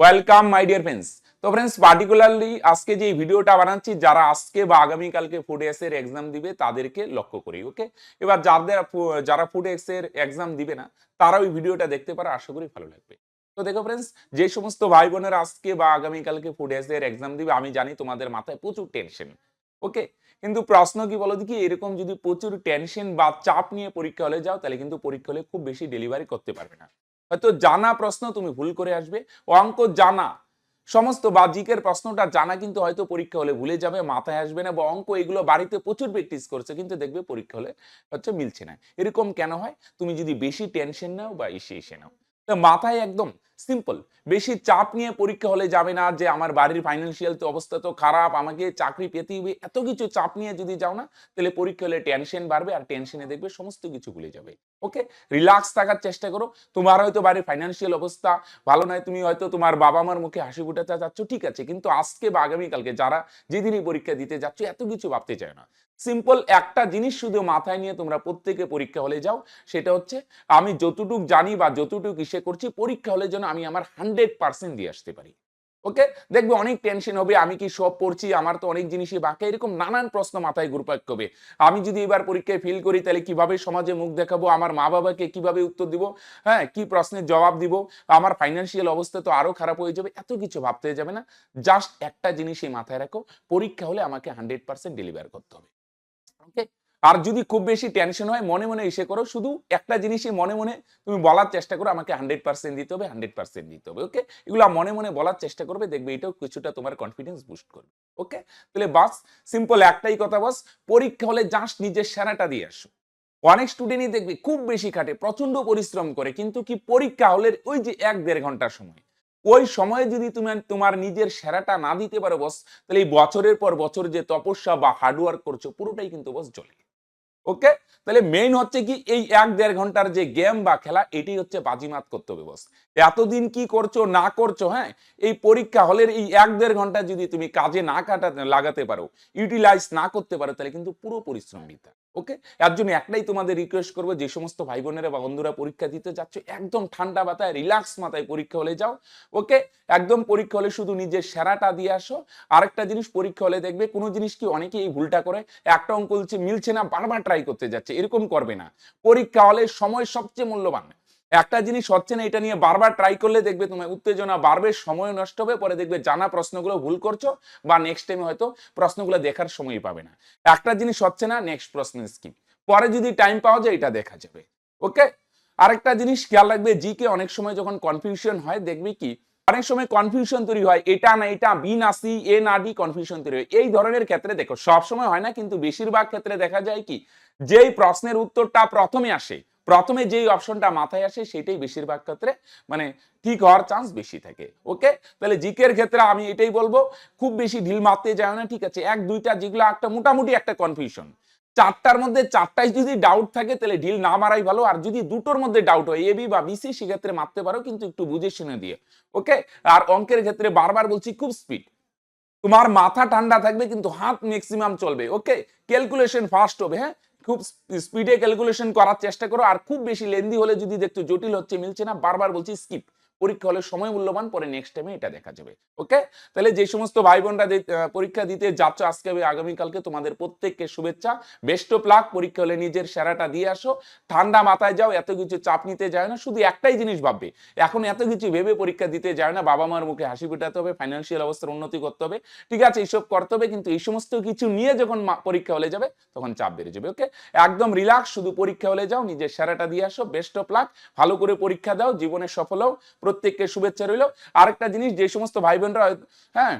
Welcome my dear friends তো friends particularly আজকে যে ভিডিওটা বানাচ্ছি, যারা আজকে বা আগামীকালকে ফুড এস এর এক্সাম দিবে, তাদেরকে লক্ষ্য করি ওকে এবার যাদের যারা ফুড এক্সের এক্সাম দিবে না, তারা ওই ভিডিওটা দেখতে পারে, আশা করি ভালো লাগবে। তো দেখো ফ্রেন্ডস যে সমস্ত ভাই বোনেরা আজকে বা আগামীকালকে ফুড এস এর এক্সাম দিবে, আমি জানি তোমাদের মাথায় প্রচুর টেনশন ওকে কিন্তু প্রশ্ন কি বলো দেখি, এরকম যদি প্রচুর টেনশন বা চাপ নিয়ে পরীক্ষা হলে যাও, তাহলে কিন্তু পরীক্ষা হলে খুব বেশি ডেলিভারি করতে পারবে না। হয়তো জানা প্রশ্ন তুমি ভুল করে আসবে, অঙ্ক জানা। সমস্ত বাহ্যিকের প্রশ্নটা জানা কিন্তু হয়তো পরীক্ষা হলে ভুলে যাবে, মাথায় আসবে না, বা অঙ্ক এগুলো বাড়িতে প্রচুর প্র্যাকটিস করছে, কিন্তু দেখবে পরীক্ষা হলে হচ্ছে মিলছে না। এরকম কেন হয়? তুমি যদি বেশি টেনশন নাও বা এসে এসে নাও। মাথায় একদম সিম্পল বেশি চাপ নিয়ে পরীক্ষা হলে যাবে না যে আমার বাড়ির ফাইন্যান্সিয়াল তো অবস্থা তো খারাপ, আমাকে চাকরি পেতে হবে, এত কিছু চাপ নিয়ে যদি যাও না, তাহলে পরীক্ষা হলে টেনশন বাড়বে আর টেনশনে দেখবে সমস্ত কিছু ভুলে যাবে। ওকে রিল্যাক্স থাকার চেষ্টা করো। তোমার হয়তো বাড়ির ফাইন্যান্সিয়াল অবস্থা ভালো নয়, তুমি হয়তো তোমার বাবা মার মুখে হাসি ফুটাতে যাচ্ছ, ঠিক আছে, কিন্তু আজকে বা আগামীকালকে যারা যেদিনই পরীক্ষা দিতে যাচ্ছ, এত কিছু ভাবতে চায় না। সিম্পল একটা জিনিস শুধু মাথায় নিয়ে তোমরা প্রত্যেকে পরীক্ষা হলে যাও, সেটা হচ্ছে আমি যতটুক জানি বা যতটুক ইসে করছি, পরীক্ষা হলে যেন আমি আমার হান্ড্রেড পার্সেন্ট দিয়ে আসতে পারি। ওকে দেখবে অনেক টেনশন হবে, আমি কি সব পড়ছি, আমার তো অনেক জিনিসই বাকি, এরকম নানান প্রশ্ন মাথায় ঘুরপাক করবে আমি যদি এবার পরীক্ষায় ফেল করি, তাহলে কীভাবে সমাজে মুখ দেখাবো, আমার মা বাবাকে কীভাবে উত্তর দিব? হ্যাঁ কি প্রশ্নের জবাব দিব? আমার ফাইন্যান্সিয়াল অবস্থা তো আরও খারাপ হয়ে যাবে, এত কিছু ভাবতে যাবে না। জাস্ট একটা জিনিসই মাথায় রাখো, পরীক্ষা হলে আমাকে হান্ড্রেড পার্সেন্ট ডেলিভার করতে হবে। আর যদি খুব বেশি টেনশন হয়, মনে মনে এসে করো, শুধু একটা জিনিসই মনে মনে তুমি বলার চেষ্টা করো, আমাকে হান্ড্রেড পার্সেন্ট দিতে হবে হান্ড্রেড পার্সেন্ট দিতে হবে ওকে এগুলো মনে মনে বলার চেষ্টা করবে, দেখবে এটাও কিছুটা তোমার কনফিডেন্স বুস্ট করবে ওকে তাহলে বাস সিম্পল একটাই কথা বাস, পরীক্ষা হলে জাস্ট নিজের সেরাটা দিয়ে আসো। অনেক স্টুডেন্টই দেখবে খুব বেশি খাটে প্রচণ্ড পরিশ্রম করে, কিন্তু কি পরীক্ষা হলের ওই যে এক দেড় ঘণ্টার সময়, ওই সময়ে যদি তুমি তোমার নিজের সেরাটা না দিতে পারো বস, তাহলে এই বছরের পর বছর যে তপস্যা বা হার্ডওয়ার্ক করছ, পুরোটাই কিন্তু বস চলে ওকে তাহলে মেইন হচ্ছে কি এই এক দেড় ঘণ্টার যে গেম বা খেলা, এটি হচ্ছে বাজিমাত করতে হবে বস এতদিন কি করছ, না করছ হ্যাঁ? এই পরীক্ষা হলের এই এক দেড় ঘণ্টা যদি তুমি কাজে না কাটাতে লাগাতে পারো ইউটিলাইজ না করতে পারো, তাহলে কিন্তু পুরো পরিশ্রম ওকে এর জন্য একটাই তোমাদের রিকোয়েস্ট করব, যে সমস্ত ভাই বোনেরা বা বন্ধুরা পরীক্ষা দিতে যাচ্ছ, একদম ঠান্ডা মাথায় রিল্যাক্স মাথায় পরীক্ষা হলে যাও ওকে একদম পরীক্ষা হলে শুধু নিজের সেরাটা দিয়ে আসো। আরেকটা জিনিস, পরীক্ষা হলে দেখবে কোনো জিনিস কি অনেকে এই ভুলটা করে, একটা অঙ্ক মিলছে না, বারবার ট্রাই করতে যাচ্ছে, এরকম করবে না। পরীক্ষা হলে সময় সবচেয়ে মূল্যবান। একটা জিনিস হচ্ছে না, এটা নিয়ে বারবার ট্রাই করলে দেখবে তোমার উত্তেজনা বাড়বে সময় নষ্ট হবে, পরে দেখবে জানা প্রশ্নগুলো ভুল করছ বা নেক্সট টাইমে হয়তো প্রশ্নগুলো দেখার সময় পাবে না। একটা জিনিস হচ্ছে না নেক্সট প্রশ্ন স্কিপ পরে যদি টাইম পাওয়া যায়, এটা দেখা যাবে। ওকে আরেকটা জিনিস খেয়াল রাখবে জি কে অনেক সময় যখন কনফিউশন হয়, দেখবে কি? অনেক সময় কনফিউশন তৈরি হয়, এটা না, এটা বি না সি এ না ডি কনফিউশন তৈরি হয়। এই ধরনের ক্ষেত্রে দেখো সব সময় হয় না, কিন্তু বেশিরভাগ ক্ষেত্রে দেখা যায় কি? যেই প্রশ্নের উত্তরটা প্রথমে আসে প্রথমে যেই অপশনটা মাথায় আসে সেটাই বেশিরভাগ ক্ষেত্রে মানে ঠিক হওয়ার চান্স বেশি থাকে ওকে তাহলে জিকের ক্ষেত্রে আমি এটাই বলব, খুব বেশি ঢিল মারতে যায় না, ঠিক আছে? এক, দুইটা, যেগুলো একটা মোটামুটি একটা কনফিউশন চারটার মধ্যে চারটায় যদি ডাউট থাকে, তাহলে ঢিল না মারাই ভালো। আর যদি দুটোর মধ্যে ডাউট হয় এবি বা বিসি সেক্ষেত্রে মারতে পারো, কিন্তু একটু বুঝে শুনে দিয়ে ওকে আর অঙ্কের ক্ষেত্রে বারবার বলছি, খুব স্পিড তোমার মাথা ঠান্ডা থাকবে, কিন্তু হাত ম্যাক্সিমাম চলবে ওকে ক্যালকুলেশন ফাস্ট হবে হ্যাঁ? খুব স্পিডে ক্যালকুলেশন করার চেষ্টা করো, আর খুব বেশি লেন্দি হলে যদি দেখতো জটিল হচ্ছে, মিলছে না, বারবার বলছি স্কিপ পরীক্ষা হলে সময় মূল্যবান, পরে নেক্সট টাইমে এটা দেখা যাবে। ওকে তাহলে যে সমস্ত ভাই বোনরা পরীক্ষা দিতে যাচ্ছ আজকে আগামীকালকে, তোমাদের প্রত্যেককে শুভেচ্ছা। বেস্ট অফ লাক পরীক্ষা হলে নিজের সেরাটা দিয়ে আসো। ঠান্ডা মাথায় যাও, এত কিছু চাপ নিতে যায় না, শুধু একটাই জিনিস ভাববে। এখন এত কিছু ভেবে পরীক্ষা দিতে যায় না বাবা মার মুখে হাসি ফোটাতে হবে ফাইন্যান্সিয়াল অবস্থার উন্নতি করতে হবে। ঠিক আছে, এইসব করতে হবে, কিন্তু এই সমস্ত কিছু নিয়ে যখন পরীক্ষা হলে যাবে, তখন চাপ বেড়ে যাবে ওকে একদম রিল্যাক্স শুধু পরীক্ষা হলে যাও, নিজের সেরাটা দিয়ে আসো। বেস্ট অফ লাক ভালো করে পরীক্ষা দাও, জীবনে সফল হও। প্রত্যেককে শুভেচ্ছা রইল। আরেকটা জিনিস, যে সমস্ত ভাই বোনরা হ্যাঁ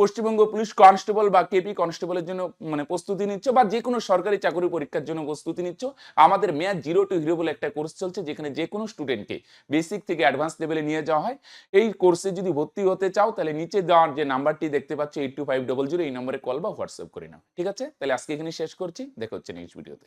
পশ্চিমবঙ্গ পুলিশ কনস্টেবল বা কেপি কনস্টেবলের জন্য মানে প্রস্তুতি নিচ্ছ বা যে কোনো সরকারি চাকরি পরীক্ষার জন্য প্রস্তুতি নিচ্ছ, আমাদের মেয়াদ জিরো টু হিরো বলে একটা কোর্স চলছে, যেখানে যে কোনো স্টুডেন্টকে বেসিক থেকে অ্যাডভান্স লেভেলে নিয়ে যাওয়া হয়। এই কোর্সে যদি ভর্তি হতে চাও, তাহলে নিচে দেওয়ার যে নাম্বারটি দেখতে পাচ্ছ eight two five double zero এই নম্বরে কল বা হোয়াটসঅ্যাপ করে নাও। ঠিক আছে? তাহলে আজকে এখানে শেষ করছি। দেখা হচ্ছে নেক্সট ভিডিওতে